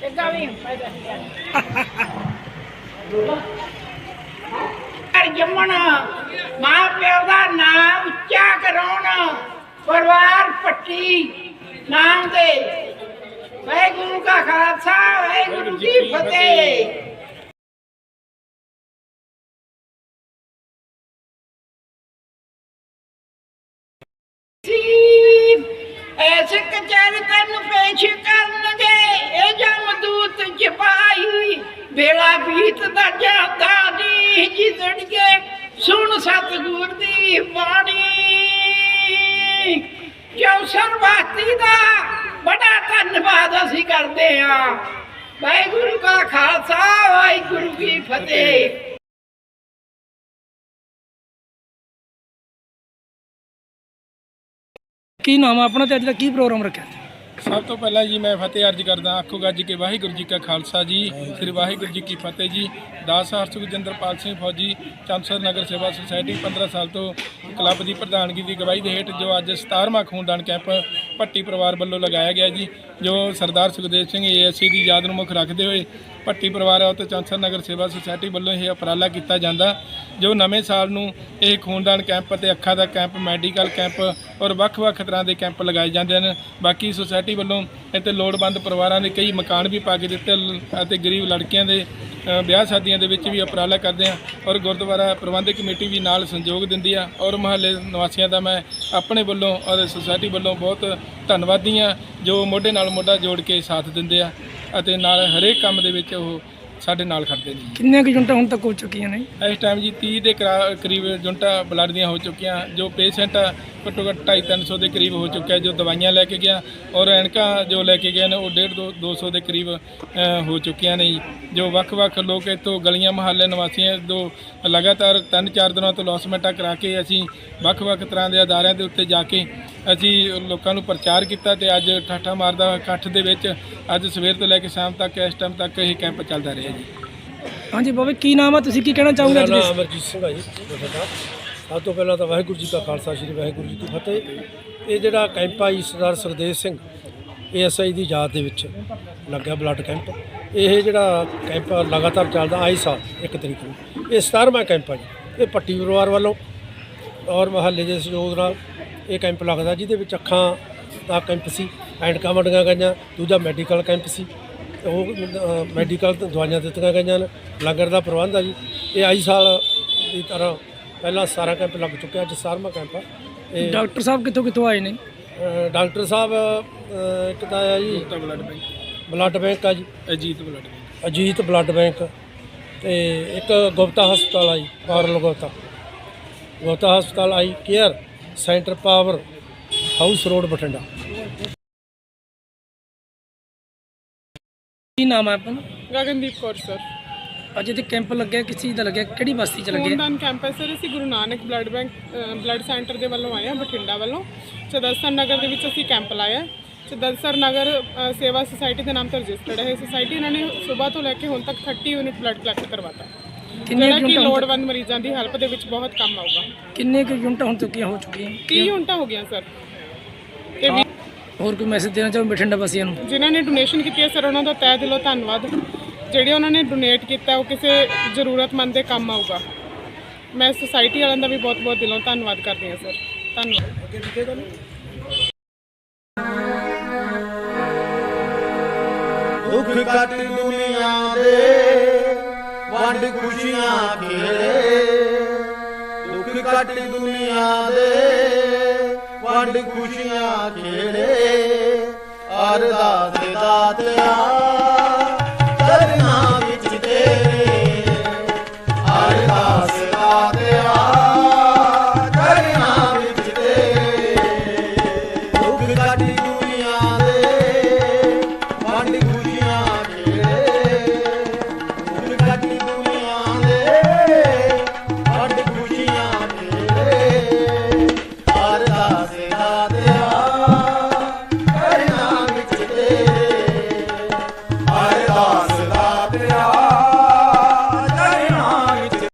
ਤੇ ਗਾਵੀਂ ਅਰ ਜੰਮਣ ਮਾਂ ਪਿਓ ਦਾ ਨਾਮ ਉੱਚਾ ਕਰਾਉਣ ਪਰਿਵਾਰ ਪੱਟੀ ਨਾਮ ਦੇ। ਵਾਹਿਗੁਰੂ ਕਾ ਖਾਲਸਾ ਵਾਹਿਗੁਰੂ ਜੀ ਫਤਿਹ। ਵੇਲਾ ਬੀਤਦਾ ਜਾਂਦਾ ਦੀ ਜਿਦੜਗੇ ਸੁਣ ਸਤਿਗੁਰ ਦੀ ਬਾਣੀ। ਚੌਸਰ ਵਾਤੀ ਦਾ ਬੜਾ ਧੰਨਵਾਦ ਅਸੀਂ ਕਰਦੇ ਹਾਂ। ਵਾਹਿਗੁਰੂ ਕਾ ਖਾਲਸਾ, ਵਾਹਿਗੁਰੂ ਕੀ ਫਤਿਹ। ਕੀ ਨਾਮ ਆ ਆਪਣਾ ਤੇ ਅੱਜ ਦਾ ਕੀ ਪ੍ਰੋਗਰਾਮ ਰੱਖਿਆ? ਸਭ ਤੋਂ ਪਹਿਲਾਂ ਜੀ ਮੈਂ ਫਤਿਹ ਅਰਜ ਕਰਦਾ ਆਖੋ ਗੱਜ ਕੇ ਵਾਹਿਗੁਰੂ ਜੀ ਕਾ ਖਾਲਸਾ ਜੀ ਸ੍ਰੀ ਵਾਹਿਗੁਰੂ ਜੀ ਕੀ ਫਤਿਹ ਜੀ। ਦਾਸ ਹਰਸੁਖ ਜਿੰਦਰਪਾਲ ਸਿੰਘ ਫੌਜੀ ਚੰਸਰ ਨਗਰ ਸੇਵਾ ਸੁਸਾਇਟੀ 15 ਸਾਲ ਤੋਂ ਕਲੱਬ ਦੀ ਪ੍ਰਧਾਨਗੀ ਦੀ ਗਵਾਹੀ ਦੇ ਹੇਠ ਜੋ ਅੱਜ 17ਵਾਂ ਖੂਨਦਾਨ ਕੈਂਪ ਭੱਟੀ ਪਰਿਵਾਰ ਵੱਲੋਂ ਲਗਾਇਆ ਗਿਆ ਜੀ, ਜੋ ਸਰਦਾਰ ਸੁਖਦੇਵ ਸਿੰਘ ਏਐਸਸੀ ਦੀ ਯਾਦ ਨੂੰ ਮੁੱਖ ਰੱਖਦੇ ਹੋਏ ਭੱਟੀ ਪਰਿਵਾਰ ਅਤੇ ਚੰਸਰ ਨਗਰ ਸੇਵਾ ਸੁਸਾਇਟੀ ਵੱਲੋਂ ਇਹ ਉਪਰਾਲਾ ਕੀਤਾ ਜਾਂਦਾ, ਜੋ ਨਵੇਂ ਸਾਲ ਨੂੰ ਇਹ ਖੂਨਦਾਨ ਕੈਂਪ ਅਤੇ ਅੱਖਾਂ ਦਾ ਕੈਂਪ, ਮੈਡੀਕਲ ਕੈਂਪ ਔਰ ਵੱਖ-ਵੱਖ ਤਰ੍ਹਾਂ ਦੇ ਕੈਂਪ ਲਗਾਏ ਜਾਂਦੇ ਹਨ। ਬਾਕੀ ਸੁਸਾਇਟੀ ਵੱਲੋਂ ਇੱਥੇ ਲੋੜਵੰਦ ਪਰਿਵਾਰਾਂ ਦੇ ਕਈ ਮਕਾਨ ਵੀ ਪਾ ਕੇ ਦਿੱਤੇ ਅਤੇ ਗਰੀਬ ਲੜਕੀਆਂ ਦੇ ਵਿਆਹ ਸ਼ਾਦੀਆਂ ਦੇ ਵਿੱਚ ਵੀ ਉਪਰਾਲਾ ਕਰਦੇ ਆ ਔਰ ਗੁਰਦੁਆਰਾ ਪ੍ਰਬੰਧਕ ਕਮੇਟੀ ਵੀ ਨਾਲ ਸੰਯੋਗ ਦਿੰਦੀ ਆ ਔਰ ਮਹੱਲੇ ਨਿਵਾਸੀਆਂ ਦਾ ਮੈਂ ਆਪਣੇ ਵੱਲੋਂ ਔਰ ਸੁਸਾਇਟੀ ਵੱਲੋਂ ਬਹੁਤ ਧੰਨਵਾਦੀ ਆ ਜੋ ਮੋਢੇ ਨਾਲ ਮੋਢਾ ਜੋੜ ਕੇ ਸਾਥ ਦਿੰਦੇ ਆ ਅਤੇ ਨਾਲ ਹਰੇਕ ਕੰਮ ਦੇ ਵਿੱਚ ਉਹ ਸਾਡੇ ਨਾਲ ਖੜਦੇ ਨੇ ਕਿੰਨੇ ਕੁ ਯੂਨਿਟਾਂ ਹੁਣ ਤੱਕ ਹੋ ਚੁੱਕੀਆਂ ਨੇ? ਇਸ ਟਾਈਮ ਜੀ 30 ਦੇ ਕਰਾ- ਕਰੀਬ ਜੁੰਟਾ ਬਲੱਡ ਦੀਆਂ ਹੋ ਚੁੱਕੀਆਂ ਜੋ ਪੇਸ਼ੈਂਟ ਘੱਟੋ ਘੱਟ 250 300 ਦੇ ਕਰੀਬ ਹੋ ਚੁੱਕਿਆ ਜੋ ਦਵਾਈਆਂ ਲੈ ਕੇ ਗਿਆ ਔਰ ਐਨਕਾਂ ਜੋ ਲੈ ਕੇ ਗਏ ਨੇ ਉਹ 150 200 ਦੇ ਕਰੀਬ ਅ, ਹੋ ਚੁੱਕੀਆਂ ਨੇ ਜੀ। ਜੋ ਵੱਖ-ਵੱਖ ਲੋਕ ਇੱਥੋਂ ਗਲੀਆਂ ਮਹੱਲੇ ਨਿਵਾਸੀਆਂ ਤੋਂ ਲਗਾਤਾਰ 3-4 ਦਿਨਾਂ ਤੋਂ ਲੌਸਮੈਂਟਾਂ ਕਰਾ ਕੇ ਅਸੀਂ ਵੱਖ-ਵੱਖ ਤਰ੍ਹਾਂ ਦੇ ਅਦਾਰਿਆਂ ਦੇ ਉੱਤੇ ਜਾ ਕੇ ਅਸੀਂ ਲੋਕਾਂ ਨੂੰ ਪ੍ਰਚਾਰ ਕੀਤਾ ਤੇ ਅੱਜ ਠਾਠਾ ਮਾਰਦਾ ਇਕੱਠ ਦੇ ਵਿੱਚ ਅੱਜ ਸਵੇਰ ਤੋਂ ਲੈ ਕੇ ਸ਼ਾਮ ਤੱਕ ਇਸ ਟਾਈਮ ਤੱਕ ਇਹ ਕੈਂਪ ਚੱਲਦਾ ਰਿਹਾ ਜੀ। ਹਾਂਜੀ ਬਾਬੇ ਕੀ ਨਾਮ ਆ? ਤੁਸੀਂ ਕੀ ਕਹਿਣਾ ਚਾਹੋਗੇ ਮੇਰਾ ਅੱਜ ਨਾਮ ਅਮਰਜੀਤ ਸਿੰਘ ਹੈ ਜੀ ਬਠਿੰਡਾ ਸਭ ਤੋਂ ਪਹਿਲਾਂ ਤਾਂ ਵਾਹਿਗੁਰੂ ਜੀ ਕਾ ਖਾਲਸਾ ਸ੍ਰੀ ਵਾਹਿਗੁਰੂ ਜੀ ਕੀ ਫਤਿਹ। ਇਹ ਜਿਹੜਾ ਕੈਂਪ ਆ ਜੀ ਸਰਦਾਰ ਸੁਖਦੇਵ ਸਿੰਘ ਏਐਸਆਈ ਦੀ ਯਾਦ ਦੇ ਵਿੱਚ ਲੱਗਿਆ ਬਲੱਡ ਕੈਂਪ। ਇਹ ਜਿਹੜਾ ਕੈਂਪ ਲਗਾਤਾਰ ਚੱਲਦਾ ਆਈ ਸਾਲ ਇੱਕ ਤਰੀਕ ਨੂੰ। ਇਹ 17ਵਾਂ ਕੈਂਪ ਆ ਜੀ। ਇਹ ਪੱਟੀ ਪਰਿਵਾਰ ਵੱਲੋਂ ਔਰ ਮਹੱਲੇ ਦੇ ਸਹਿਯੋਗ ਨਾਲ ਇਹ ਕੈਂਪ ਲੱਗਦਾ ਜਿਹਦੇ ਵਿੱਚ ਅੱਖਾਂ ਦਾ ਕੈਂਪ ਸੀ ਐਨਕਾਂ ਵੰਡੀਆਂ ਗਈਆਂ ਦੂਜਾ ਮੈਡੀਕਲ ਕੈਂਪ ਸੀ। ਉਹ ਮੈਡੀਕਲ ਦਵਾਈਆਂ ਦਿੱਤੀਆਂ ਗਈਆਂ ਨੇ। ਲੰਗਰ ਦਾ ਪ੍ਰਬੰਧ ਆ ਜੀ। ਇਹ ਆਈ ਸਾਲ ਦੀ ਤਰ੍ਹਾਂ ਪਹਿਲਾਂ ਸਾਰਾ ਕੈਂਪ ਲੱਗ ਚੁੱਕਿਆ ਅੱਜ 17ਵਾਂ ਕੈਂਪ ਆ। ਇਹ ਡਾਕਟਰ ਸਾਹਿਬ ਕਿੱਥੋਂ ਕਿੱਥੋਂ ਆਏ ਨੇ? ਡਾਕਟਰ ਸਾਹਿਬ ਇੱਕ ਤਾਂ ਆ ਜੀ। ਬਲੱਡ ਬੈਂਕ ਬਲੱਡ ਬੈਂਕ ਆ ਜੀ। Ajit blood bank. Ajit blood bank ਤੇ ਇੱਕ ਗੁਪਤਾ ਹਸਪਤਾਲ ਆ ਜੀ ਪਾਵਰ ਗੁਪਤਾ। ਗੁਪਤਾ ਹਸਪਤਾਲ eye care centre power house road Bathinda. ਕੀ ਨਾਮ ਆ ਆਪਣਾ? ਗਗਨਦੀਪ ਕੌਰ ਸਰ। ਅੱਜ ਇੱਥੇ ਕੈਂਪ ਲੱਗਿਆ ਕਿਸ ਚੀਜ਼ ਦਾ ਲੱਗਿਆ? ਕਿਹੜੀ ਬਸਤੀ ਚ ਲੱਗਿਆ? ਖੂਨਦਾਨ ਕੈਂਪ ਹੈ ਸਰ ਅਸੀਂ ਗੁਰੂ ਨਾਨਕ ਬਲੱਡ ਬੈਂਕ ਅ, ਬਲੱਡ ਸੈਂਟਰ ਦੇ ਵੱਲੋਂ ਆਏ ਹਾਂ ਬਠਿੰਡਾ ਵੱਲੋਂ। ਚਦਸਰ ਨਗਰ ਦੇ ਵਿੱਚ ਅਸੀਂ ਕੈਂਪ ਲਾਇਆ ਚਦਸਰ ਨਗਰ ਅ, ਸੇਵਾ ਸੁਸਾਇਟੀ ਦੇ ਨਾਮ ਤੋਂ ਰਜਿਸਟਰਡ ਹੈ ਇਹ ਸੁਸਾਇਟੀ ਇਹਨਾਂ ਨੇ ਸਵੇਰ ਤੋਂ ਲੈ ਕੇ ਹੁਣ ਤੱਕ 30 ਯੂਨਿਟ ਬਲੱਡ ਕਲੈਕਟ ਕਰਵਾਤਾ। ਕਿੰਨੇ ਜਿਹੜਾ ਕੁ ਲੋੜਵੰਦ ਮਰੀਜ਼ਾਂ ਦੀ ਹੈਲਪ ਦੇ ਵਿੱਚ ਬਹੁਤ ਕੰਮ ਆਊਗਾ। ਕਿੰਨੇ ਕੁ ਯੂਨਿਟਾਂ ਹੁਣ ਚੁੱਕੀਆਂ ਹੋ ਚੁੱਕੀਆਂ? 30 ਯੂਨਿਟਾਂ ਹੋ ਗਈਆਂ ਸਰ। ਤੇ ਵੀ ਹੋਰ ਕੋਈ ਮੈਸੇਜ ਦੇਣਾ ਚਾਹੋ ਬਠਿੰਡਾ ਵਾਸੀਆਂ ਨੂੰ? ਜਿਨ੍ਹਾਂ ਨੇ ਡੋਨੇਸ਼ਨ ਕੀਤੀ ਹੈ ਸਰ ਉਹਨਾਂ ਦਾ ਤਹਿ ਦਿਲੋਂ ਧੰਨਵਾਦ। ਜਿਹੜੇ ਉਹਨਾਂ ਨੇ ਡੋਨੇਟ ਕੀਤਾ ਉਹ ਕਿਸੇ ਜ਼ਰੂਰਤਮੰਦ ਦੇ ਕੰਮ ਆਊਗਾ। ਮੈਂ ਸੁਸਾਇਟੀ ਵਾਲਿਆਂ ਦਾ ਵੀ ਬਹੁਤ-ਬਹੁਤ ਦਿਲੋਂ ਧੰਨਵਾਦ ਕਰਦੀ ਹਾਂ ਸਰ। ਧੰਨਵਾਦ। ਦੁੱਖ ਕੱਟ ਦੁਨੀਆ ਦੇ ਵੰਡ ਖੁਸ਼ੀਆਂ ਖੇੜੇ। ਦੁੱਖ ਕੱਟ ਦੁਨੀਆ ਦੇ ਵੰਡ ਖੁਸ਼ੀਆਂ ਖੇੜੇ ਅਰਦਾਸ ਦਾਤਿਆ